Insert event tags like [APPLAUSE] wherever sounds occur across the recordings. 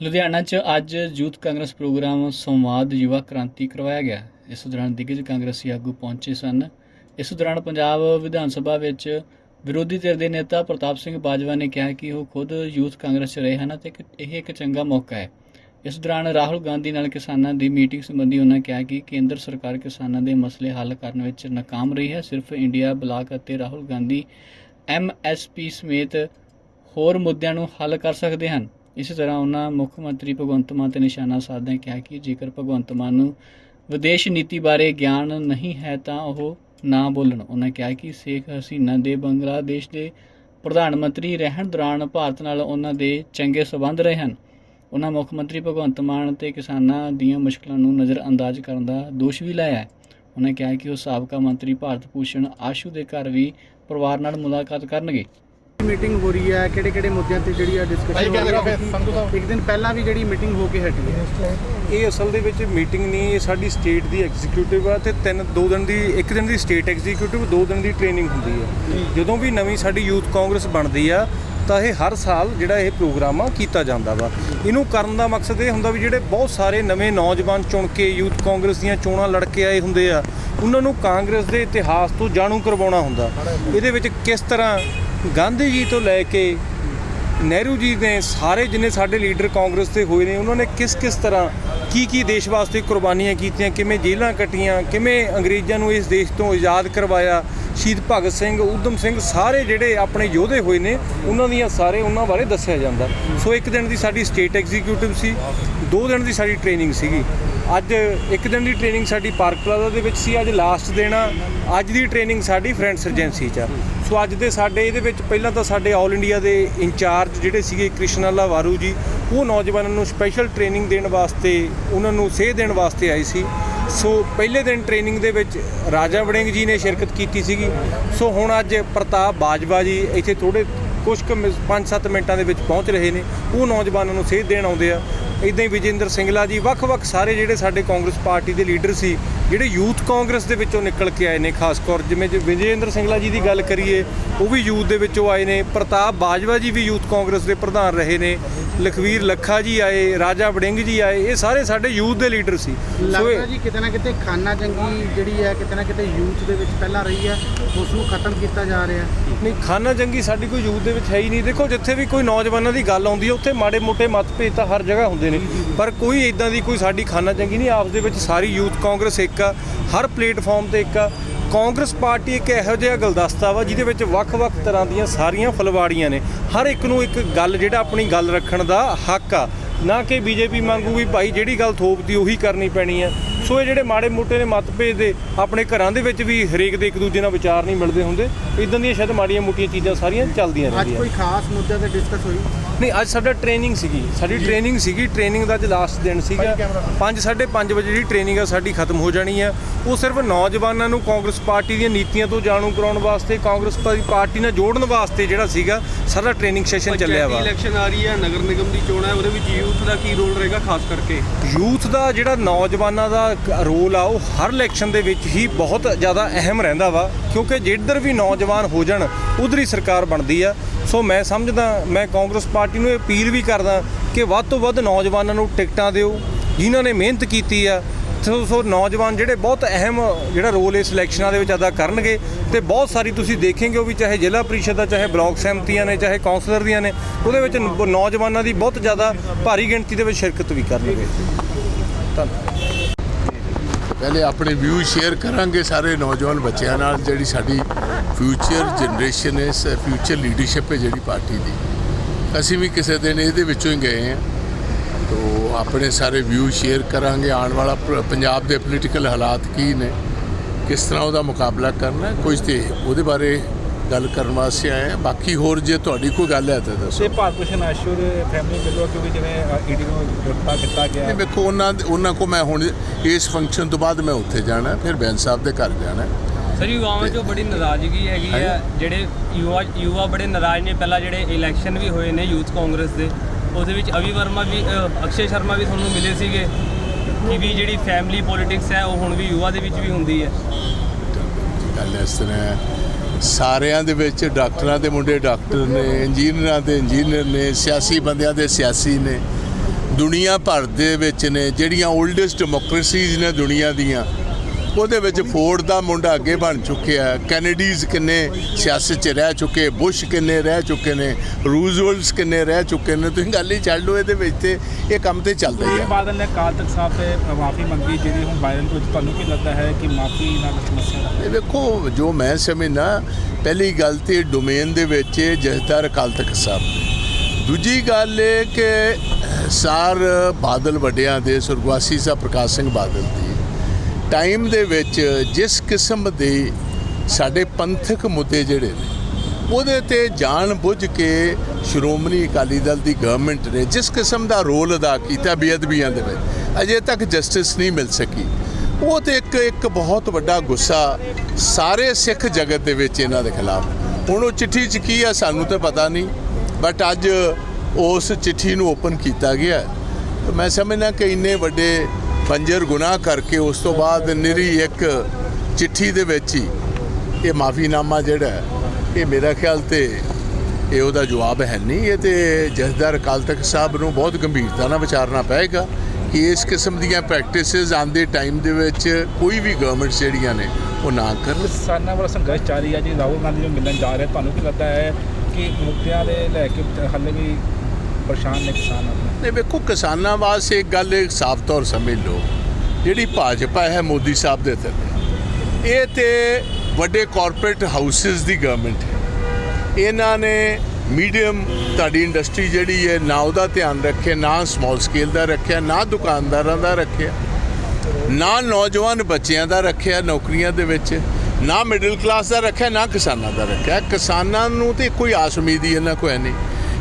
ਲੁਧਿਆਣਾ 'ਚ ਅੱਜ youth Congress programme ਸੰਵਾਦ ਯੁਵਾ ਕ੍ਰਾਂਤੀ ਕਰਵਾਇਆ ਗਿਆ। ਇਸ ਦੌਰਾਨ ਦਿੱਗਜ ਕਾਂਗਰਸੀ ਆਗੂ ਪਹੁੰਚੇ ਸਨ। ਇਸ ਦੌਰਾਨ ਪੰਜਾਬ ਵਿਧਾਨ ਸਭਾ ਵਿੱਚ ਵਿਰੋਧੀ ਧਿਰ ਦੇ ਨੇਤਾ ਪ੍ਰਤਾਪ ਸਿੰਘ ਬਾਜਵਾ ਨੇ ਕਿਹਾ ਕਿ ਉਹ ਖੁਦ ਯੂਥ ਕਾਂਗਰਸ 'ਚ ਰਹੇ ਹਨ ਅਤੇ ਇਹ ਇੱਕ ਚੰਗਾ ਮੌਕਾ ਹੈ। ਇਸ ਦੌਰਾਨ ਰਾਹੁਲ ਗਾਂਧੀ ਨਾਲ ਕਿਸਾਨਾਂ ਦੀ ਮੀਟਿੰਗ ਸੰਬੰਧੀ ਉਹਨਾਂ ਕਿਹਾ ਕਿ ਕੇਂਦਰ ਸਰਕਾਰ ਕਿਸਾਨਾਂ ਦੇ ਮਸਲੇ ਹੱਲ ਕਰਨ ਵਿੱਚ ਨਾਕਾਮ ਰਹੀ ਹੈ। ਸਿਰਫ ਇੰਡੀਆ ਬਲਾਕ ਅਤੇ ਰਾਹੁਲ ਗਾਂਧੀ ਐਮਐਸਪੀ ਸਮੇਤ ਹੋਰ ਮੁੱਦਿਆਂ ਨੂੰ ਹੱਲ ਕਰ ਸਕਦੇ ਹਨ। ਇਸ ਤਰ੍ਹਾਂ ਉਹਨਾਂ ਮੁੱਖ ਮੰਤਰੀ ਭਗਵੰਤ ਮਾਨ ਤੇ ਨਿਸ਼ਾਨਾ ਸਾਧਦਿਆਂ ਕਿਹਾ ਕਿ ਜੇਕਰ ਭਗਵੰਤ ਮਾਨ ਨੂੰ ਵਿਦੇਸ਼ ਨੀਤੀ ਬਾਰੇ ਗਿਆਨ ਨਹੀਂ ਹੈ ਤਾਂ ਉਹ ਨਾ ਬੋਲਣ। ਉਹਨਾਂ ਕਿਹਾ ਕਿ ਸ਼ੇਖ ਹਸੀਨਾ ਦੇ ਬੰਗਲਾਦੇਸ਼ ਦੇ ਪ੍ਰਧਾਨ ਮੰਤਰੀ ਰਹਿਣ ਦੌਰਾਨ ਭਾਰਤ ਨਾਲ ਉਹਨਾਂ ਦੇ ਚੰਗੇ ਸਬੰਧ ਰਹੇ ਹਨ। ਉਹਨਾਂ ਮੁੱਖ ਮੰਤਰੀ ਭਗਵੰਤ ਮਾਨ ਤੇ ਕਿਸਾਨਾਂ ਦੀਆਂ ਮੁਸ਼ਕਲਾਂ ਨੂੰ ਨਜ਼ਰਅੰਦਾਜ਼ ਕਰਨ ਦਾ ਦੋਸ਼ ਵੀ ਲਾਇਆ ਉਹਨਾਂ ਕਿਹਾ ਕਿ ਉਹ ਸਾਬਕਾ ਮੰਤਰੀ ਭਾਰਤ ਭੂਸ਼ਣ ਆਸ਼ੂ ਦੇ ਘਰ ਵੀ ਪਰਿਵਾਰ ਨਾਲ ਮੁਲਾਕਾਤ ਕਰਨਗੇ। ਮੀਟਿੰਗ ਹੋ ਰਹੀ ਹੈ ਕਿਹੜੇ ਕਿਹੜੇ ਮੁੱਦਿਆਂ ਤੇ ਜਿਹੜੀ ਆ ਡਿਸਕਸ਼ਨ ਹੋ ਰਹੀ ਹੈ? ਇੱਕ ਦਿਨ ਪਹਿਲਾਂ ਵੀ ਜਿਹੜੀ ਮੀਟਿੰਗ ਹੋ ਕੇ ਹਟੀ ਹੈ। ਇਹ ਅਸਲ ਦੇ ਵਿੱਚ ਮੀਟਿੰਗ ਨਹੀਂ ਇਹ ਸਾਡੀ ਸਟੇਟ ਦੀ ਐਗਜ਼ੀਕਿਊਟਿਵ ਆ ਤੇ ਤਿੰਨ ਦੋ ਦਿਨ ਦੀ ਇੱਕ ਦਿਨ ਦੀ ਸਟੇਟ ਐਗਜ਼ੀਕਿਊਟਿਵ ਦੋ ਦਿਨ ਦੀ ਟ੍ਰੇਨਿੰਗ ਹੁੰਦੀ ਹੈ। ਜਦੋਂ ਵੀ ਨਵੀਂ ਸਾਡੀ ਯੂਥ ਕਾਂਗਰਸ ਬਣਦੀ ਆ ਤਾਂ ਇਹ ਹਰ ਸਾਲ ਜਿਹੜਾ ਇਹ ਪ੍ਰੋਗਰਾਮ ਆ ਕੀਤਾ ਜਾਂਦਾ ਵਾ। ਇਹਨੂੰ ਕਰਨ ਦਾ ਮਕਸਦ ਇਹ ਹੁੰਦਾ ਵੀ ਜਿਹੜੇ ਬਹੁਤ ਸਾਰੇ ਨਵੇਂ ਨੌਜਵਾਨ ਚੁਣ ਕੇ ਯੂਥ ਕਾਂਗਰਸ ਦੀਆਂ ਚੋਣਾਂ ਲੜ ਕੇ ਆਏ ਹੁੰਦੇ ਆ ਉਹਨਾਂ ਨੂੰ ਕਾਂਗਰਸ ਦੇ ਇਤਿਹਾਸ ਤੋਂ ਜਾਣੂ ਕਰਵਾਉਣਾ ਹੁੰਦਾ। ਇਹਦੇ ਵਿੱਚ ਕਿਸ ਤਰ੍ਹਾਂ ਗਾਂਧੀ ਜੀ ਤੋਂ ਲੈ ਕੇ ਨਹਿਰੂ ਜੀ ਨੇ ਸਾਰੇ ਜਿੰਨੇ ਸਾਡੇ ਲੀਡਰ ਕਾਂਗਰਸ ਦੇ ਹੋਏ ਨੇ, ਉਹਨਾਂ ਨੇ ਕਿਸ ਕਿਸ ਤਰ੍ਹਾਂ ਕੀ ਕੀ ਦੇਸ਼ ਵਾਸਤੇ ਕੁਰਬਾਨੀਆਂ ਕੀਤੀਆਂ, ਕਿਵੇਂ ਜੇਲ੍ਹਾਂ ਕੱਟੀਆਂ, ਕਿਵੇਂ ਅੰਗਰੇਜ਼ਾਂ ਨੂੰ ਇਸ ਦੇਸ਼ ਤੋਂ ਆਜ਼ਾਦ ਕਰਵਾਇਆ, ਸ਼ਹੀਦ ਭਗਤ ਸਿੰਘ, ਊਧਮ ਸਿੰਘ ਸਾਰੇ ਜਿਹੜੇ ਆਪਣੇ ਯੋਧੇ ਹੋਏ ਨੇ, ਉਹਨਾਂ ਦੀਆਂ ਸਾਰੇ ਉਹਨਾਂ ਬਾਰੇ ਦੱਸਿਆ ਜਾਂਦਾ। ਸੋ ਇੱਕ ਦਿਨ ਦੀ ਸਾਡੀ ਸਟੇਟ ਐਗਜ਼ੀਕਿਊਟਿਵ ਸੀ, ਦੋ ਦਿਨ ਦੀ ਸਾਡੀ ਟ੍ਰੇਨਿੰਗ ਸੀਗੀ। ਅੱਜ ਇੱਕ ਦਿਨ ਦੀ ਟ੍ਰੇਨਿੰਗ ਸਾਡੀ ਪਾਰਕ ਪਲਾਜ਼ਾ ਦੇ ਵਿੱਚ ਸੀ, ਅੱਜ ਲਾਸਟ ਦਿਨ ਆ, ਅੱਜ ਦੀ ਟ੍ਰੇਨਿੰਗ ਸਾਡੀ ਫਰੈਂਡਸ ਸਰਜੈਂਸੀ 'ਚ ਆ। ਸੋ ਅੱਜ ਦੇ ਸਾਡੇ ਇਹਦੇ ਵਿੱਚ ਪਹਿਲਾਂ ਤਾਂ ਸਾਡੇ ਆਲ ਇੰਡੀਆ ਦੇ ਇੰਚਾਰਜ ਜਿਹੜੇ ਸੀਗੇ ਕ੍ਰਿਸ਼ਨਾਲਾ ਵਾਰੂ ਜੀ, ਉਹ ਨੌਜਵਾਨਾਂ ਨੂੰ ਸਪੈਸ਼ਲ ਟ੍ਰੇਨਿੰਗ ਦੇਣ ਵਾਸਤੇ, ਉਹਨਾਂ ਨੂੰ ਸੇਧ ਦੇਣ ਵਾਸਤੇ ਆਏ ਸੀ। ਸੋ ਪਹਿਲੇ ਦਿਨ ਟ੍ਰੇਨਿੰਗ ਦੇ ਵਿੱਚ ਰਾਜਾ ਵੜਿੰਗ ਜੀ ਨੇ ਸ਼ਿਰਕਤ ਕੀਤੀ ਸੀਗੀ। ਸੋ ਹੁਣ ਅੱਜ ਪ੍ਰਤਾਪ ਬਾਜਵਾ ਜੀ ਇੱਥੇ ਥੋੜੇ ਕੁਝ ਕੁ 5-7 ਮਿੰਟਾਂ ਦੇ ਵਿੱਚ ਪਹੁੰਚ ਰਹੇ ਨੇ। ਉਹ ਨੌਜਵਾਨਾਂ ਨੂੰ ਸੇਧ ਦੇਣ ਆਉਂਦੇ ਆ। ਇਦਾਂ ਹੀ ਵਿਜੇਂਦਰ ਸਿੰਗਲਾ ਜੀ, ਵੱਖ-ਵੱਖ ਸਾਰੇ ਜਿਹੜੇ ਸਾਡੇ ਕਾਂਗਰਸ ਪਾਰਟੀ ਦੇ ਲੀਡਰ ਸੀ ਜਿਹੜੇ ਯੂਥ ਕਾਂਗਰਸ ਦੇ ਵਿੱਚੋਂ ਨਿਕਲ ਕੇ ਆਏ ਨੇ ਖਾਸ ਕਰ ਜਿਵੇਂ ਜੇ ਵਿਜੇਂਦਰ ਸਿੰਗਲਾ ਜੀ ਦੀ ਗੱਲ ਕਰੀਏ ਉਹ ਵੀ ਯੂਥ ਦੇ ਵਿੱਚੋਂ ਆਏ ਨੇ ਪ੍ਰਤਾਪ ਬਾਜਵਾ ਜੀ ਵੀ ਯੂਥ ਕਾਂਗਰਸ ਦੇ ਪ੍ਰਧਾਨ ਰਹੇ ਨੇ ਲਖਵੀਰ ਲੱਖਾ ਜੀ ਆਏ ਰਾਜਾ ਵੜਿੰਗ ਜੀ ਆਏ ਇਹ ਸਾਰੇ ਸਾਡੇ ਯੂਥ ਦੇ ਲੀਡਰ ਸੀ। ਲੱਗਦਾ ਜੀ ਕਿਤੇ ਨਾ ਕਿਤੇ ਖਾਨਾ ਜੰਗੀ ਜਿਹੜੀ ਹੈ ਕਿਤੇ ਨਾ ਕਿਤੇ ਯੂਥ ਦੇ ਵਿੱਚ ਪਹਿਲਾਂ ਰਹੀ ਹੈ ਉਸ ਨੂੰ ਖਤਮ ਕੀਤਾ ਜਾ ਰਿਹਾ ਨਹੀਂ ਖਾਨਾ ਜੰਗੀ ਸਾਡੀ ਕੋਈ ਯੂਥ ਦੇ ਵਿੱਚ ਹੈ ਹੀ ਨਹੀਂ। ਦੇਖੋ ਜਿੱਥੇ ਵੀ ਕੋਈ ਨੌਜਵਾਨਾਂ ਦੀ ਗੱਲ ਆਉਂਦੀ ਹੈ ਉੱਥੇ ਮਾੜੇ ਮੋਟੇ ਮਤਭੇਦ ਤਾਂ ਹਰ ਜਗ੍ਹਾ ਹੁੰਦੇ ਨੇ। ਪਰ ਕੋਈ ਇਦਾਂ ਦੀ ਕੋਈ ਸਾਡੀ ਖਾਨਾ ਜੰਗੀ ਨਹੀਂ ਆਪਸ ਦੇ ਵਿੱਚ ਸਾਰੀ ਯੂਥ ਕਾਂਗਰਸ ਇੱਕ ਆ ਹਰ ਪਲੇਟਫਾਰਮ ਤੇ ਇੱਕ ਕਾਂਗਰਸ ਪਾਰਟੀ ਇੱਕ ਇਹੋ ਜਿਹਾ ਗੁਲਦਸਤਾ ਵਾ, ਜਿਹਦੇ ਵਿੱਚ ਵੱਖ-ਵੱਖ ਤਰ੍ਹਾਂ ਦੀਆਂ ਸਾਰੀਆਂ ਫਲਵਾੜੀਆਂ ਨੇ। ਹਰ ਇੱਕ ਨੂੰ ਇੱਕ ਗੱਲ, ਜਿਹੜਾ ਆਪਣੀ ਗੱਲ ਰੱਖਣ ਦਾ ਹੱਕ ਆ। ਨਾ ਕਿ ਬੀਜੇਪੀ ਮੰਗੂ ਵੀ ਭਾਈ ਜਿਹੜੀ ਗੱਲ ਥੋਪਦੀ ਉਹੀ ਕਰਨੀ ਪੈਣੀ ਆ। ਸੋ ਇਹ ਜਿਹੜੇ ਮਾੜੇ ਮੋਟੇ ਨੇ ਮਤਭੇਦ ਦੇ, ਆਪਣੇ ਘਰਾਂ ਦੇ ਵਿੱਚ ਵੀ ਹਰੇਕ ਦੇ ਇੱਕ ਦੂਜੇ ਨਾਲ ਵਿਚਾਰ ਨਹੀਂ ਮਿਲਦੇ ਹੁੰਦੇ। ਇਦਾਂ ਦੀਆਂ ਸ਼ਾਇਦ ਮਾੜੀਆਂ ਮੋਟੀਆਂ ਚੀਜ਼ਾਂ ਸਾਰੀਆਂ ਚੱਲਦੀਆਂ ਅੱਜ ਕੋਈ ਖਾਸ ਮੁੱਦੇ ਤੇ ਡਿਸਕਸ ਹੋਈ? ਨਹੀਂ ਅੱਜ ਸਾਡਾ ਟ੍ਰੇਨਿੰਗ ਸੀਗੀ। ਸਾਡੀ ਟ੍ਰੇਨਿੰਗ ਸੀਗੀ। ਟ੍ਰੇਨਿੰਗ ਦਾ ਅੱਜ ਲਾਸਟ ਦਿਨ ਸੀਗਾ। 5 5:30 ਵਜੇ ਜਿਹੜੀ ਟ੍ਰੇਨਿੰਗ ਆ ਸਾਡੀ ਖਤਮ ਹੋ ਜਾਣੀ ਆ। ਉਹ ਸਿਰਫ ਨੌਜਵਾਨਾਂ ਨੂੰ ਕਾਂਗਰਸ ਪਾਰਟੀ ਦੀਆਂ ਨੀਤੀਆਂ ਤੋਂ ਜਾਣੂ ਕਰਾਉਣ ਵਾਸਤੇ ਕਾਂਗਰਸ ਪਾਰਟੀ- ਪਾਰਟੀ ਨਾਲ ਜੋੜਨ ਵਾਸਤੇ ਜਿਹੜਾ ਸੀਗਾ ਸਾਡਾ ਟ੍ਰੇਨਿੰਗ ਸੈਸ਼ਨ ਚੱਲਿਆ ਵਾ। ਇਲੈਕਸ਼ਨ ਆ ਰਹੀ ਹੈ ਨਗਰ ਨਿਗਮ ਦੀ ਚੋਣ ਹੈ ਉਹਦੇ ਵਿੱਚ ਯੂਥ ਦਾ ਕੀ ਰੋਲ ਰਹੇਗਾ ਖਾਸ ਕਰਕੇ? ਯੂਥ ਦਾ ਜਿਹੜਾ ਨੌਜਵਾਨਾਂ ਦਾ ਰੋਲ ਆ ਉਹ ਹਰ ਇਲੈਕਸ਼ਨ ਦੇ ਵਿੱਚ ਹੀ ਬਹੁਤ ਜ਼ਿਆਦਾ ਅਹਿਮ ਰਹਿੰਦਾ ਵਾ। ਕਿਉਂਕਿ ਜਿੱਧਰ ਵੀ ਨੌਜਵਾਨ ਹੋ ਜਾਣ ਉਧਰ ਹੀ ਸਰਕਾਰ ਬਣਦੀ ਆ। ਸੋ ਮੈਂ ਸਮਝਦਾ, ਮੈਂ ਕਾਂਗਰਸ ਪਾਰਟੀ ਨੂੰ ਇਹ ਅਪੀਲ ਵੀ ਕਰਦਾ ਕਿ ਵੱਧ ਤੋਂ ਵੱਧ ਨੌਜਵਾਨਾਂ ਨੂੰ ਟਿਕਟਾਂ ਦਿਓ, ਜਿਨ੍ਹਾਂ ਨੇ ਮਿਹਨਤ ਕੀਤੀ ਆ। ਸੋ ਸੋ ਨੌਜਵਾਨ ਜਿਹੜੇ ਬਹੁਤ ਅਹਿਮ ਜਿਹੜਾ ਰੋਲ ਇਸ ਇਲੈਕਸ਼ਨਾਂ ਦੇ ਵਿੱਚ ਅਦਾ ਕਰਨਗੇ ਤੇ ਬਹੁਤ ਸਾਰੀ ਤੁਸੀਂ ਦੇਖੇਂਗੇ ਉਹ ਵੀ ਚਾਹੇ ਜ਼ਿਲ੍ਹਾ ਪ੍ਰੀਸ਼ਦ ਦਾ, ਚਾਹੇ ਬਲਾਕ ਸਹਿਮਤੀਆਂ ਨੇ, ਚਾਹੇ ਕਾਉਂਸਲਰ ਦੀਆਂ ਨੇ, ਉਹਦੇ ਵਿੱਚ ਨੌਜਵਾਨਾਂ ਦੀ ਬਹੁਤ ਜ਼ਿਆਦਾ ਭਾਰੀ ਗਿਣਤੀ ਦੇ ਵਿੱਚ ਸ਼ਿਰਕਤ ਵੀ ਕਰਨਗੇ। ਧੰਨਵਾਦ। ਪਹਿਲੇ ਆਪਣੇ ਵਿਊ ਸ਼ੇਅਰ ਕਰਾਂਗੇ ਸਾਰੇ ਨੌਜਵਾਨ ਬੱਚਿਆਂ ਨਾਲ, ਜਿਹੜੀ ਸਾਡੀ ਫਿਊਚਰ ਜਨਰੇਸ਼ਨ ਹੈ ਫਿਊਚਰ ਲੀਡਰਸ਼ਿਪ ਹੈ ਜਿਹੜੀ ਪਾਰਟੀ ਦੀ। ਅਸੀਂ ਵੀ ਕਿਸੇ ਦਿਨ ਇਹਦੇ ਵਿੱਚੋਂ ਹੀ ਗਏ ਹਾਂ। ਤੋ ਆਪਣੇ ਸਾਰੇ ਵਿਊ ਸ਼ੇਅਰ ਕਰਾਂਗੇ, ਆਉਣ ਵਾਲਾ ਪੰਜਾਬ ਦੇ ਪੋਲੀਟੀਕਲ ਹਾਲਾਤ ਕੀ ਨੇ, ਕਿਸ ਤਰ੍ਹਾਂ ਉਹਦਾ ਮੁਕਾਬਲਾ ਕਰਨਾ ਕੁਝ ਤੇ ਉਹਦੇ ਬਾਰੇ ਗੱਲ ਕਰਨ ਵਾਸਤੇ ਆਏ ਹਾਂ। ਬਾਕੀ ਹੋਰ ਜੇ ਤੁਹਾਡੀ ਕੋਈ ਗੱਲ ਹੈ ਤਾਂ ਦੱਸੋ। ਤੇ ਭਾਰਤ ਭੂਸ਼ਣ ਆਸ਼ੂ ਦੇ ਫੈਮਿਲੀ ਵੱਲੋਂ ਕਿਉਂਕਿ ਜਿਵੇਂ ਈਡੀ ਨੂੰ ਗ੍ਰਿਫਤਾਰ ਕੀਤਾ ਗਿਆ। ਨਹੀਂ ਵੇਖੋ ਉਹਨਾਂ ਉਹਨਾਂ ਕੋ ਮੈਂ ਹੁਣ ਇਸ ਫੰਕਸ਼ਨ ਤੋਂ ਬਾਅਦ ਮੈਂ ਉੱਥੇ ਜਾਣਾ ਫਿਰ ਬੈਂਸ ਸਾਹਿਬ ਦੇ ਘਰ ਜਾਣਾ। ਸਰ ਯੁਵਾਵਾਂ 'ਚੋਂ ਬੜੀ ਨਾਰਾਜ਼ਗੀ ਹੈਗੀ ਹੈ। ਜਿਹੜੇ ਯੁਵਾ ਯੁਵਾ ਬੜੇ ਨਾਰਾਜ਼ ਨੇ। ਪਹਿਲਾਂ ਜਿਹੜੇ ਇਲੈਕਸ਼ਨ ਵੀ ਹੋਏ ਨੇ ਯੂਥ ਕਾਂਗਰਸ ਦੇ ਉਹਦੇ ਵਿੱਚ ਅਵੀ ਵਰਮਾ ਵੀ ਅਕਸ਼ੇ ਸ਼ਰਮਾ ਵੀ ਤੁਹਾਨੂੰ ਮਿਲੇ ਸੀਗੇ ਕਿ ਵੀ ਜਿਹੜੀ ਫੈਮਿਲੀ ਪੋਲਿਟਿਕਸ ਹੈ ਉਹ ਹੁਣ ਵੀ ਯੁਵਾ ਦੇ ਵਿੱਚ ਵੀ ਹੁੰਦੀ ਹੈ। ਗੱਲ ਇਸ ਤਰ੍ਹਾਂ ਹੈ। ਸਾਰਿਆਂ ਦੇ ਵਿੱਚ ਡਾਕਟਰਾਂ ਦੇ ਮੁੰਡੇ ਡਾਕਟਰ ਨੇ, ਇੰਜੀਨੀਅਰਾਂ ਦੇ ਇੰਜੀਨੀਅਰ ਨੇ, ਸਿਆਸੀ ਬੰਦਿਆਂ ਦੇ ਸਿਆਸੀ ਨੇ। ਦੁਨੀਆ ਭਰ ਦੇ ਵਿੱਚ ਨੇ, ਜਿਹੜੀਆਂ 올ਡੈਸਟ ਡੈਮੋਕ੍ਰੇਸੀਜ਼ ਨੇ ਦੁਨੀਆ ਦੀਆਂ। ਉਹਦੇ ਵਿੱਚ ਫੋਰਡ ਦਾ ਮੁੰਡਾ ਅੱਗੇ ਬਣ ਚੁੱਕਿਆ ਕੈਨੇਡੀਜ਼ ਕਿੰਨੇ ਸਿਆਸਤ 'ਚ ਰਹਿ ਚੁੱਕੇ ਬੁਸ਼ ਕਿੰਨੇ ਰਹਿ ਚੁੱਕੇ ਨੇ ਰੂਜ਼ਵੈਲਟਸ ਕਿੰਨੇ ਰਹਿ ਚੁੱਕੇ ਨੇ ਤੁਸੀਂ ਗੱਲ ਹੀ ਛੱਡ ਲਓ ਇਹਦੇ ਵਿੱਚ ਤੇ ਇਹ ਕੰਮ ਤੇ ਚੱਲਦਾ ਹੀ ਹੈ। ਬਾਦਲ ਨੇ ਅਕਾਲ ਤਖਤ ਸਾਹਿਬ ਤੇ ਮਾਫੀ ਮੰਗੀ ਜਿਹੜੀ ਹੁਣ ਵਾਇਰਲ ਵਿੱਚ ਤੁਹਾਨੂੰ ਕੀ ਲੱਗਦਾ ਹੈ ਕਿ ਮਾਫੀ ਨਾਲ ਸਮੱਸਿਆ ਇਹ ਵੇਖੋ ਜੋ ਮੈਂ ਸਮਝਣਾ ਪਹਿਲੀ ਗੱਲ ਤੇ ਡੋਮੇਨ ਦੇ ਵਿੱਚ ਜਥੇਦਾਰ ਅਕਾਲ ਤਖਤ ਸਾਹਿਬ ਦੂਜੀ ਗੱਲ ਇਹ ਕਿ ਸਾਰ ਬਾਦਲ ਵੱਡਿਆਂ ਦੇ ਸੁਰਗਵਾਸੀ ਸਾਹਿਬ ਪ੍ਰਕਾਸ਼ ਸਿੰਘ ਬਾਦਲ ਦੀ ਟਾਈਮ ਦੇ ਵਿੱਚ ਜਿਸ ਕਿਸਮ ਦੇ ਸਾਡੇ ਪੰਥਕ ਮੁੱਦੇ ਜਿਹੜੇ ਨੇ, ਉਹਦੇ ਤੇ ਜਾਣ ਬੁੱਝ ਕੇ ਸ਼੍ਰੋਮਣੀ ਅਕਾਲੀ ਦਲ ਦੀ ਗਵਰਨਮੈਂਟ ਨੇ ਜਿਸ ਕਿਸਮ ਦਾ ਰੋਲ ਅਦਾ ਕੀਤਾ ਬੇਅਦਬੀਆਂ ਦੇ ਵਿੱਚ, ਅਜੇ ਤੱਕ ਜਸਟਿਸ ਨਹੀਂ ਮਿਲ ਸਕੀ। ਉਹ ਤੇ ਇੱਕ ਇੱਕ ਬਹੁਤ ਵੱਡਾ ਗੁੱਸਾ ਸਾਰੇ ਸਿੱਖ ਜਗਤ ਦੇ ਵਿੱਚ ਇਹਨਾਂ ਦੇ ਖਿਲਾਫ। ਹੁਣ ਉਹ ਚਿੱਠੀ 'ਚ ਕੀ ਆ ਸਾਨੂੰ ਤਾਂ ਪਤਾ ਨਹੀਂ ਬਟ ਅੱਜ ਉਸ ਚਿੱਠੀ ਨੂੰ ਓਪਨ ਕੀਤਾ ਗਿਆ। ਮੈਂ ਸਮਝਣਾ ਕਿ ਇੰਨੇ ਵੱਡੇ ਬੰਜਰ ਗੁਨਾਹ ਕਰਕੇ ਉਸ ਤੋਂ ਬਾਅਦ ਨਿਰੀ ਇੱਕ ਚਿੱਠੀ ਦੇ ਵਿੱਚ ਹੀ ਇਹ ਮਾਫੀਨਾਮਾ ਜਿਹੜਾ ਇਹ ਮੇਰਾ ਖਿਆਲ ਤੇ ਇਹ ਉਹਦਾ ਜਵਾਬ ਹੈ ਨਹੀਂ। ਇਹ ਤੇ ਜਥੇਦਾਰ ਅਕਾਲ ਤਖਤ ਸਾਹਿਬ ਨੂੰ ਬਹੁਤ ਗੰਭੀਰਤਾ ਨਾਲ ਵਿਚਾਰਨਾ ਪਏਗਾ ਕਿ ਇਸ ਕਿਸਮ ਦੀਆਂ ਪ੍ਰੈਕਟਿਸਿਸ ਆਉਂਦੇ ਟਾਈਮ ਦੇ ਵਿੱਚ ਕੋਈ ਵੀ ਗਵਰਨਮੈਂਟ ਜਿਹੜੀਆਂ ਨੇ, ਉਹ ਨਾ ਕਰਨ। ਕਿਸਾਨਾਂ ਵਾਲਾ ਸੰਘਰਸ਼ ਜਾਰੀ ਹੈ ਜੀ। ਰਾਹੁਲ ਗਾਂਧੀ ਨੂੰ ਮਿਲਣ ਜਾ ਰਿਹਾ। ਤੁਹਾਨੂੰ ਕੀ ਲੱਗਦਾ ਹੈ ਕਿ ਮੁੱਦਿਆਂ ਦੇ ਲੈ ਕੇ ਹਾਲੇ ਵੀ ਪਰੇਸ਼ਾਨ ਨੇ ਕਿਸਾਨ ਆਪਣੇ? ਨੇ ਵੇਖੋ ਕਿਸਾਨਾਂ ਵਾਸਤੇ ਇੱਕ ਗੱਲ ਇੱਕ ਸਾਫ਼ ਤੌਰ ਸਮਝ ਲਓ, ਜਿਹੜੀ ਭਾਜਪਾ ਹੈ ਮੋਦੀ ਸਾਹਿਬ ਦੇ ਥੱਲੇ ਇਹ ਤੇ ਵੱਡੇ ਕਾਰਪੋਰੇਟ ਹਾਊਸਸ ਦੀ ਗਵਰਨਮੈਂਟ ਹੈ। ਇਹਨਾਂ ਨੇ ਮੀਡੀਅਮ ਤੁਹਾਡੀ ਇੰਡਸਟਰੀ ਜਿਹੜੀ ਹੈ, ਨਾ ਉਹਦਾ ਧਿਆਨ ਰੱਖਿਆ, ਨਾ ਸਮਾਲ ਸਕੇਲ ਦਾ ਰੱਖਿਆ, ਨਾ ਦੁਕਾਨਦਾਰਾਂ ਦਾ ਰੱਖਿਆ, ਨਾ ਨੌਜਵਾਨ ਬੱਚਿਆਂ ਦਾ ਰੱਖਿਆ ਨੌਕਰੀਆਂ ਦੇ ਵਿੱਚ, ਨਾ ਮਿਡਲ ਕਲਾਸ ਦਾ ਰੱਖਿਆ, ਨਾ ਕਿਸਾਨਾਂ ਦਾ ਰੱਖਿਆ। ਕਿਸਾਨਾਂ ਨੂੰ ਤੇ ਕੋਈ ਆਸ ਉਮੀਦ ਹੀ ਇਹਨਾਂ ਕੋਈ ਨਹੀਂ।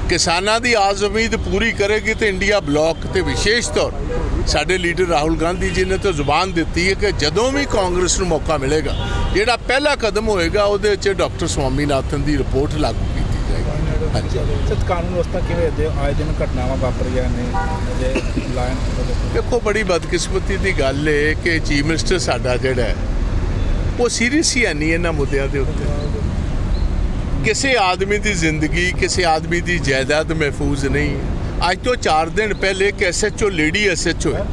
ਕਿਸਾਨਾਂ ਦੀ ਆਸ ਉਮੀਦ ਪੂਰੀ ਕਰੇਗੀ ਤੇ ਇੰਡੀਆ ਬਲਾਕ ਤੇ ਵਿਸ਼ੇਸ਼ ਤੌਰ ਸਾਡੇ ਲੀਡਰ ਰਾਹੁਲ ਗਾਂਧੀ ਜੀ ਨੇ ਤਾਂ ਜ਼ੁਬਾਨ ਦਿੱਤੀ ਹੈ ਕਿ ਜਦੋਂ ਵੀ ਕਾਂਗਰਸ ਨੂੰ ਮੌਕਾ ਮਿਲੇਗਾ ਜਿਹੜਾ ਪਹਿਲਾ ਕਦਮ ਹੋਏਗਾ ਉਹਦੇ ਵਿੱਚ ਡਾਕਟਰ ਸਵਾਮੀਨਾਥਨ ਦੀ ਰਿਪੋਰਟ ਲਾਗੂ ਕੀਤੀ ਜਾਏਗੀ। ਹਾਂਜੀ। ਸਰ ਕਾਨੂੰਨ ਵਿਵਸਥਾ ਕਿਵੇਂ ਦੇ ਆਏ ਦਿਨ ਘਟਨਾਵਾਂ ਵਾਪਰੀਆਂ ਨੇ? ਜੇ ਲਾਇਨ ਦੇਖੋ ਬੜੀ ਬਦਕਿਸਮਤੀ ਦੀ ਗੱਲ ਹੈ ਕਿ ਚੀਫ ਮਿਨਿਸਟਰ ਸਾਡਾ ਜਿਹੜਾ ਉਹ ਸੀਰੀਅਸ ਹੈ ਨਹੀਂ ਇਹਨਾਂ ਮੁੱਦਿਆਂ ਦੇ ਉੱਤੇ। ਕਿਸੇ ਆਦਮੀ ਦੀ ਜ਼ਿੰਦਗੀ, ਕਿਸੇ ਆਦਮੀ ਦੀ ਜਾਇਦਾਦ ਮਹਿਫੂਜ਼ ਨਹੀਂ। ਅੱਜ ਤੋਂ 4 ਦਿਨ ਪਹਿਲੇ ਇੱਕ ਐਸਐਚਓ ਲੇਡੀ ਐਸਐਚਓ ਹੈ।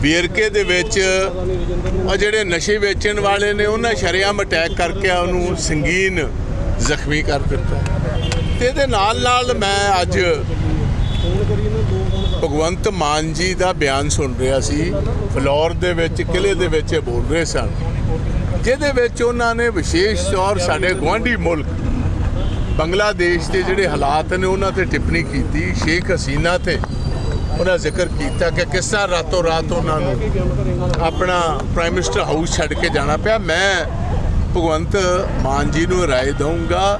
ਬੀਅਰਕੇ ਦੇ ਵਿੱਚ ਉਹ ਜਿਹੜੇ ਨਸ਼ੇ ਵੇਚਣ ਵਾਲੇ ਨੇ, ਉਹਨਾਂ ਸ਼ਰੇਆਮ ਅਟੈਕ ਕਰਕੇ ਉਹਨੂੰ ਸੰਗੀਨ ਜ਼ਖਮੀ ਕਰ ਦਿੱਤਾ। ਤੇ ਇਹਦੇ ਨਾਲ ਨਾਲ ਮੈਂ ਅੱਜ ਭਗਵੰਤ ਮਾਨ ਜੀ ਦਾ ਬਿਆਨ ਸੁਣ ਰਿਹਾ ਸੀ। ਫਲੋਰ ਦੇ ਵਿੱਚ ਕਿਲੇ ਦੇ ਵਿੱਚ ਇਹ ਬੋਲ ਰਹੇ ਸਨ। ਜਿਹਦੇ ਵਿੱਚ ਉਹਨਾਂ ਨੇ ਵਿਸ਼ੇਸ਼ ਤੌਰ ਸਾਡੇ ਗੁਆਂਢੀ ਮੁਲਕ ਬੰਗਲਾਦੇਸ਼ ਦੇ ਜਿਹੜੇ ਹਾਲਾਤ ਨੇ ਉਹਨਾਂ ਤੇ ਟਿੱਪਣੀ ਕੀਤੀ, ਸ਼ੇਖ ਹਸੀਨਾ ਤੇ ਉਹਨਾਂ ਜ਼ਿਕਰ ਕੀਤਾ ਕਿ ਕਿਸ ਤਰ੍ਹਾਂ ਰਾਤੋਂ ਰਾਤ ਉਹਨਾਂ ਨੂੰ ਆਪਣਾ ਪ੍ਰਾਈਮ ਮਿਨਿਸਟਰ ਹਾਊਸ ਛੱਡ ਕੇ ਜਾਣਾ ਪਿਆ। ਮੈਂ ਭਗਵੰਤ ਮਾਨ ਜੀ ਨੂੰ ਰਾਏ ਦਊਂਗਾ,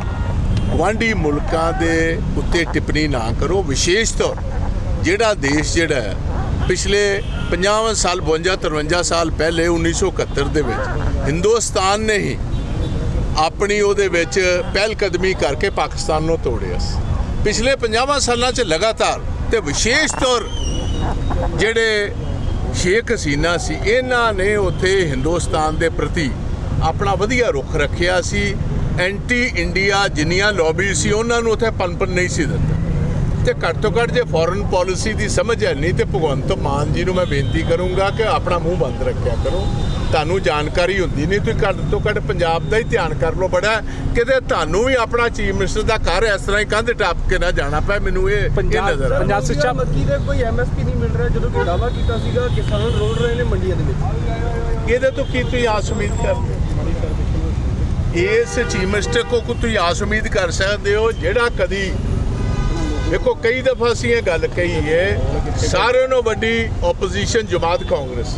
ਗੁਆਂਢੀ ਮੁਲਕਾਂ ਦੇ ਉੱਤੇ ਟਿੱਪਣੀ ਨਾ ਕਰੋ। ਵਿਸ਼ੇਸ਼ ਤੌਰ ਜਿਹੜਾ ਦੇਸ਼ ਜਿਹੜਾ ਪਿਛਲੇ 50 ਸਾਲ 52 53 ਸਾਲ ਪਹਿਲੇ 1971 ਦੇ ਵਿੱਚ ਹਿੰਦੁਸਤਾਨ ਨੇ ਹੀ ਆਪਣੀ ਉਹਦੇ ਵਿੱਚ ਪਹਿਲ ਕਦਮੀ ਕਰਕੇ ਪਾਕਿਸਤਾਨ ਨੂੰ ਤੋੜਿਆ ਸੀ। ਪਿਛਲੇ 50 ਸਾਲਾਂ 'ਚ ਲਗਾਤਾਰ ਤੇ ਵਿਸ਼ੇਸ਼ ਤੌਰ ਜਿਹੜੇ ਸ਼ੇਖ ਹਸੀਨਾ ਸੀ, ਇਹਨਾਂ ਨੇ ਉੱਥੇ ਹਿੰਦੁਸਤਾਨ ਦੇ ਪ੍ਰਤੀ ਆਪਣਾ ਵਧੀਆ ਰੁਖ ਰੱਖਿਆ ਸੀ। ਐਂਟੀ ਇੰਡੀਆ ਜਿੰਨੀਆਂ ਲੌਬੀ ਸੀ, ਉਹਨਾਂ ਨੂੰ ਉੱਥੇ ਪਨਪਨ ਨਹੀਂ ਸੀ ਦਿੱਤਾ ਤੇ ਘੱਟ ਤੋਂ ਘੱਟ ਜੇ ਫੋਰਨ ਪਾਲਿਸੀ ਦੀ ਸਮਝ ਹੈ ਨਹੀਂ ਤੇ ਭਗਵੰਤ ਮਾਨ ਜੀ ਨੂੰ ਮੈਂ ਬੇਨਤੀ ਕਰੂੰਗਾ ਕਿ ਆਪਣਾ ਮੂੰਹ ਬੰਦ ਰੱਖਿਆ ਕਰੋ। ਤੁਹਾਨੂੰ ਜਾਣਕਾਰੀ ਹੁੰਦੀ ਨਹੀਂ ਤੁਸੀਂ ਘੱਟ ਤੋਂ ਘੱਟ ਪੰਜਾਬ ਦਾ ਹੀ ਧਿਆਨ ਕਰ ਲਓ ਬੜਾ। ਕਿਤੇ ਤੁਹਾਨੂੰ ਵੀ ਆਪਣਾ ਚੀਫ ਮਿਨਿਸਟਰ ਦਾ ਘਰ ਇਸ ਤਰ੍ਹਾਂ ਹੀ ਕੰਧ ਟੱਪ ਕੇ ਨਾ ਜਾਣਾ ਪਏ ਮੈਨੂੰ ਇਹ ਇਹ ਨਜ਼ਰ ਆ। ਪੰਜਾਬ ਸਿੱਖਿਆ ਦੇ ਕੋਈ ਐਮਐਸਪੀ ਨਹੀਂ ਮਿਲ ਰਿਹਾ ਜਦੋਂ ਕਿ ਦਾਵਾ ਕੀਤਾ ਸੀਗਾ ਕਿਸਾਨ ਰੋਲ ਰਹੇ ਨੇ ਮੰਡੀਆਂ ਦੇ ਵਿੱਚ। ਇਹਦੇ ਤੋਂ ਕੀ ਤੁਸੀਂ ਆਸ ਉਮੀਦ ਕਰਦੇ ਇਸ ਚੀਫ ਮਿਨਿਸਟਰ ਕੋ ਕੋ ਤੁਸੀਂ ਆਸ ਉਮੀਦ ਕਰ ਸਕਦੇ ਹੋ ਜਿਹੜਾ ਕਦੀ ਦੇਖੋ, ਕਈ ਦਫਾ ਅਸੀਂ ਇਹ ਗੱਲ ਕਹੀ ਹੈ ਸਾਰਿਆਂ ਨੂੰ ਵੱਡੀ ਆਪੋਜੀਸ਼ਨ ਜਮਾਤ ਕਾਂਗਰਸ।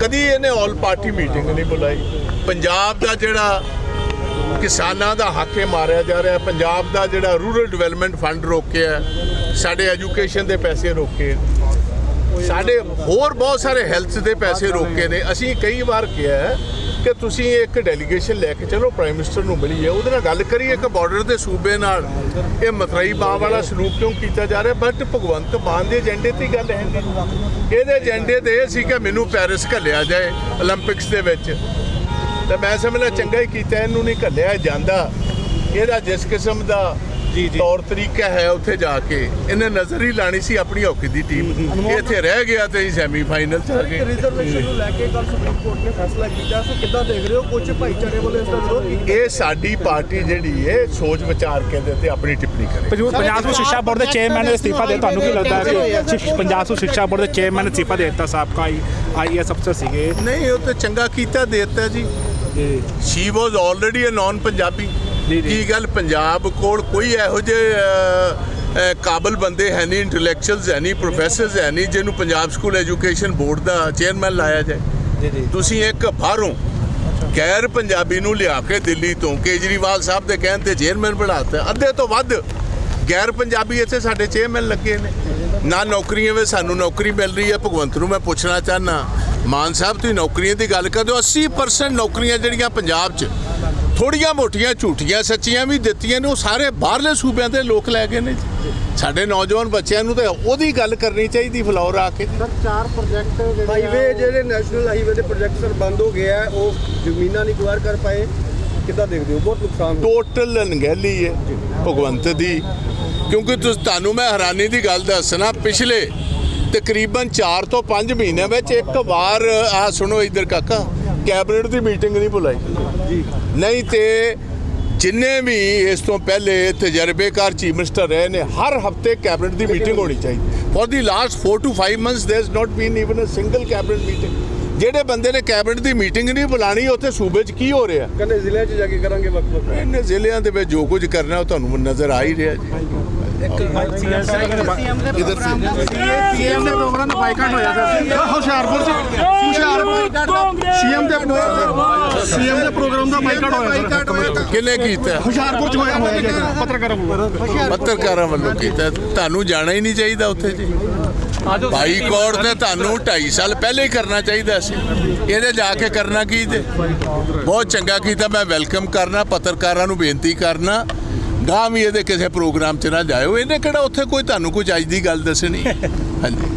ਕਦੀ ਇਹਨੇ ਆਲ ਪਾਰਟੀ ਮੀਟਿੰਗ ਨਹੀਂ ਬੁਲਾਈ। ਪੰਜਾਬ ਦਾ ਜਿਹੜਾ ਕਿਸਾਨਾਂ ਦਾ ਹੱਕ ਹੈ ਮਾਰਿਆ ਜਾ ਰਿਹਾ, ਪੰਜਾਬ ਦਾ ਜਿਹੜਾ ਰੂਰਲ ਡਿਵੈਲਪਮੈਂਟ ਫੰਡ ਰੋਕਿਆ, ਸਾਡੇ ਐਜੂਕੇਸ਼ਨ ਦੇ ਪੈਸੇ ਰੋਕੇ। ਸਾਡੇ ਹੋਰ ਬਹੁਤ ਸਾਰੇ ਹੈਲਥ ਦੇ ਪੈਸੇ ਰੋਕੇ ਨੇ। ਅਸੀਂ ਕਈ ਵਾਰ ਕਿਹਾ ਕਿ ਤੁਸੀਂ ਇੱਕ ਡੈਲੀਗੇਸ਼ਨ ਲੈ ਕੇ ਚਲੋ ਪ੍ਰਾਈਮ ਮਿਨਿਸਟਰ ਨੂੰ ਮਿਲੀਏ ਉਹਦੇ ਨਾਲ ਗੱਲ ਕਰੀਏ ਕਿ ਬਾਰਡਰ ਦੇ ਸੂਬੇ ਨਾਲ। ਇਹ ਮਤਰਈ ਬਾਹ ਵਾਲਾ ਸਲੂਕ ਕਿਉਂ ਕੀਤਾ ਜਾ ਰਿਹਾ? ਬਟ ਭਗਵੰਤ ਮਾਨ ਦੇ ਏਜੰਡੇ ਤੇ ਗੱਲ ਹੈ ਇਹਦੇ ਏਜੰਡੇ 'ਤੇ ਇਹ ਸੀ ਕਿ ਮੈਨੂੰ ਪੈਰਿਸ ਘੱਲਿਆ ਜਾਏ 올림픽ਸ ਦੇ ਵਿੱਚ। ਤਾਂ ਮੈਂ ਸਮਝਦਾ ਚੰਗਾ ਹੀ ਕੀਤਾ, ਇਹਨੂੰ ਨਹੀਂ ਘੱਲਿਆ ਜਾਂਦਾ। ਇਹਦਾ ਜਿਸ ਕਿਸਮ ਦਾ ਤੌਰ ਤਰੀਕਾ ਹੈ ਉੱਥੇ ਜਾ ਕੇ। ਇਹਨੇ ਨਜ਼ਰ ਹੀ ਲਾਣੀ ਸੀ ਆਪਣੀ ਹਾਕੀ ਦੀ ਟੀਮ। ਇਹ ਇੱਥੇ ਰਹਿ ਗਿਆ ਤੇ ਸੈਮੀਫਾਈਨਲ ਚ ਆ ਗਏ। ਰਿਜ਼ਰਵੇਸ਼ਨ ਨੂੰ ਲੈ ਕੇ ਕੱਲ ਸੁਪਰੀਮ ਕੋਰਟ ਨੇ ਫੈਸਲਾ ਕੀਤਾ। ਸੋ ਕਿੱਦਾਂ ਦੇਖ ਰਹੇ ਹੋ? ਕੁਝ ਭਾਈਚਾਰੇ ਵੱਲੋਂ ਇਸ ਦਾ ਵਿਰੋਧ ਕੀਤਾ ਇਹ ਸਾਡੀ ਪਾਰਟੀ ਜਿਹੜੀ ਹੈ ਸੋਚ ਵਿਚਾਰ ਕੇ ਦੇ ਤੇ ਆਪਣੀ ਟਿੱਪਣੀ ਕਰੇ। ਪੰਜਾਬ ਤੋਂ ਸਿੱਖਿਆ ਬੋਰਡ ਦੇ ਚੇਅਰਮੈਨ ਨੇ ਅਸਤੀਫਾ ਦੇ ਤੁਹਾਨੂੰ ਕੀ ਲੱਗਦਾ ਹੈ ਕਿ ਪੰਜਾਬ ਤੋਂ ਸਿੱਖਿਆ ਬੋਰਡ ਦੇ ਚੇਅਰਮੈਨ ਨੇ ਅਸਤੀਫਾ ਦੇ ਦਿੱਤਾ ਸਾਬਕਾ ਆਈਐਸ ਅਫਸਰ ਸੀਗੇ? ਨਹੀਂ ਉਹ ਤੇ ਚੰਗਾ ਕੀਤਾ ਦੇ ਦਿੱਤਾ ਜੀ। ਜੀ। She was already a non Punjabi ਜੀ, ਜੀ। ਕੀ ਗੱਲ ਪੰਜਾਬ ਕੋਲ ਕੋਈ ਇਹੋ ਜਿਹੇ ਕਾਬਲ ਬੰਦੇ ਹੈ ਨਹੀਂ ਇੰਟੈਲੈਕਚੁਅਲਸ ਹੈ ਨਹੀਂ ਪ੍ਰੋਫੈਸਰਸ ਹੈ ਨਹੀਂ ਜਿਹਨੂੰ ਪੰਜਾਬ ਸਕੂਲ ਐਜੂਕੇਸ਼ਨ ਬੋਰਡ ਦਾ ਚੇਅਰਮੈਨ ਲਾਇਆ ਜਾਏ? ਤੁਸੀਂ ਇੱਕ ਬਾਹਰੋਂ ਗੈਰ ਪੰਜਾਬੀ ਨੂੰ ਲਿਆ ਕੇ ਦਿੱਲੀ ਤੋਂ ਕੇਜਰੀਵਾਲ ਸਾਹਿਬ ਦੇ ਕਹਿਣ ਤੇ ਚੇਅਰਮੈਨ ਬਣਾਤਾ ਅੱਧੇ ਤੋਂ ਵੱਧ ਗੈਰ ਪੰਜਾਬੀ ਇੱਥੇ ਸਾਡੇ ਚੇਅਰਮੈਨ ਲੱਗੇ ਨੇ। ਨਾ ਨੌਕਰੀਆਂ ਵਿੱਚ ਸਾਨੂੰ ਨੌਕਰੀ ਮਿਲ ਰਹੀ ਹੈ। ਭਗਵੰਤ ਨੂੰ ਮੈਂ ਪੁੱਛਣਾ ਚਾਹਨਾ ਮਾਨ ਸਾਹਿਬ ਤੁਸੀਂ ਨੌਕਰੀਆਂ ਦੀ ਗੱਲ ਕਰਦੇ ਹੋ? 80% ਨੌਕਰੀਆਂ ਜਿਹੜੀਆਂ ਪੰਜਾਬ 'ਚ ਥੋੜੀਆਂ ਮੋਟੀਆਂ ਝੂਠੀਆਂ ਸੱਚੀਆਂ ਵੀ ਦਿੱਤੀਆਂ ਨੇ ਉਹ ਸਾਰੇ ਬਾਹਰਲੇ ਸੂਬਿਆਂ ਦੇ ਲੋਕ ਲੈ ਗਏ ਨੇ। ਸਾਡੇ ਨੌਜਵਾਨ ਬੱਚਿਆਂ ਨੂੰ ਤਾਂ ਉਹਦੀ ਗੱਲ ਕਰਨੀ ਚਾਹੀਦੀ ਫਲੋਰ ਆ ਕੇ। ਸਰ ਚਾਰ ਪ੍ਰੋਜੈਕਟ ਜਿਹੜੇ ਹਾਈਵੇ ਜਿਹੜੇ ਨੈਸ਼ਨਲ ਹਾਈਵੇ ਦੇ ਪ੍ਰੋਜੈਕਟ ਸਰ ਬੰਦ ਹੋ ਗਏ ਆ ਉਹ ਜ਼ਮੀਨਾਂ ਨਹੀਂ ਕੁਆਰ ਕਰ ਪਾਏ। ਕਿੱਦਾਂ ਦੇਖਦੇ ਹੋ? ਬਹੁਤ ਨੁਕਸਾਨ ਟੋਟਲ ਅਣਗਹਿਲੀ ਹੈ ਭਗਵੰਤ ਦੀ। ਕਿਉਂਕਿ ਤੁਸ ਤੁਹਾਨੂੰ ਮੈਂ ਹੈਰਾਨੀ ਦੀ ਗੱਲ ਦੱਸਣਾ ਪਿਛਲੇ ਤਕਰੀਬਨ 4 ਤੋਂ 5 ਮਹੀਨਿਆਂ ਵਿੱਚ ਇੱਕ ਵਾਰ ਆ ਸੁਣੋ ਇੱਧਰ ਕਾਕਾ ਕੈਬਨਿਟ ਦੀ ਮੀਟਿੰਗ ਨਹੀਂ ਬੁਲਾਈ। ਜੀ। ਨਹੀਂ ਤੇ ਜਿੰਨੇ ਵੀ ਇਸ ਤੋਂ ਪਹਿਲੇ ਤਜਰਬੇਕਾਰ ਚੀਫ ਮਿਨਿਸਟਰ ਰਹੇ ਨੇ ਹਰ ਹਫ਼ਤੇ ਕੈਬਨਿਟ ਦੀ ਮੀਟਿੰਗ ਹੋਣੀ ਚਾਹੀਦੀ। For the last 4 to 5 months there is not been even a single cabinet meeting ਜਿਹੜੇ ਬੰਦੇ ਨੇ ਕੈਬਨਿਟ ਦੀ ਮੀਟਿੰਗ ਨਹੀਂ ਬੁਲਾਣੀ ਉੱਥੇ ਸੂਬੇ 'ਚ ਕੀ ਹੋ ਰਿਹਾ? ਕਹਿੰਦੇ ਜ਼ਿਲ੍ਹਿਆਂ 'ਚ ਜਾ ਕੇ ਕਰਾਂਗੇ ਵੱਖ ਵੱਖ ਇਹਨੇ ਜ਼ਿਲ੍ਹਿਆਂ ਦੇ ਵਿੱਚ ਜੋ ਕੁਝ ਕਰਨਾ ਉਹ ਤੁਹਾਨੂੰ ਨਜ਼ਰ ਆ ਹੀ ਰਿਹਾ ਜੀ। ਸੀਐਮ ਦੇ ਪ੍ਰੋਗਰਾਮ ਸੀਐਮ ਦੇ ਪ੍ਰੋਗਰਾਮ ਦਾ ਬਾਈਕਾਟ ਹੋਇਆ ਸਰ ਹੁਸ਼ਿਆਰਪੁਰ ਚ ਹੁਸ਼ਿਆਰਪੁਰ ਸੀਐਮ ਦੇ ਸੀਐਮ ਦੇ ਪ੍ਰੋਗਰਾਮ ਦਾ ਬਾਈਕਾਟ ਹੋਇਆ ਸਰ ਕਿਹਨੇ ਕੀਤਾ? ਹੁਸ਼ਿਆਰਪੁਰ ਚ ਹੋਇਆ ਹੋਇਆ ਜੀ ਪੱਤਰਕਾਰਾਂ ਵੱਲੋਂ। ਪੱਤਰਕਾਰਾਂ ਵੱਲੋਂ ਕੀਤਾ। ਤੁਹਾਨੂੰ ਜਾਣਾ ਹੀ ਨਹੀਂ ਚਾਹੀਦਾ ਉੱਥੇ ਜੀ। ਭਾਈ ਕੋਟ ਤੇ ਤੁਹਾਨੂੰ 2.5 ਸਾਲ ਪਹਿਲੇ ਹੀ ਕਰਨਾ ਚਾਹੀਦਾ ਸੀ। ਇਹਦੇ ਜਾ ਕੇ ਕਰਨਾ ਕੀ ਤੇ? ਬਹੁਤ ਚੰਗਾ ਕੀਤਾ। ਮੈਂ ਵੈਲਕਮ ਕਰਨਾ ਪੱਤਰਕਾਰਾਂ ਨੂੰ ਬੇਨਤੀ ਕਰਨਾ। ਗਾਂ ਵੀ ਇਹਦੇ ਕਿਸੇ ਪ੍ਰੋਗਰਾਮ 'ਚ ਨਾ ਜਾਇਓ। ਇਹਨੇ ਕਿਹੜਾ ਉੱਥੇ ਕੋਈ ਤੁਹਾਨੂੰ ਕੁਝ ਅੱਜ ਦੀ ਗੱਲ ਦੱਸਣੀ? [LAUGHS] ਹਾਂਜੀ।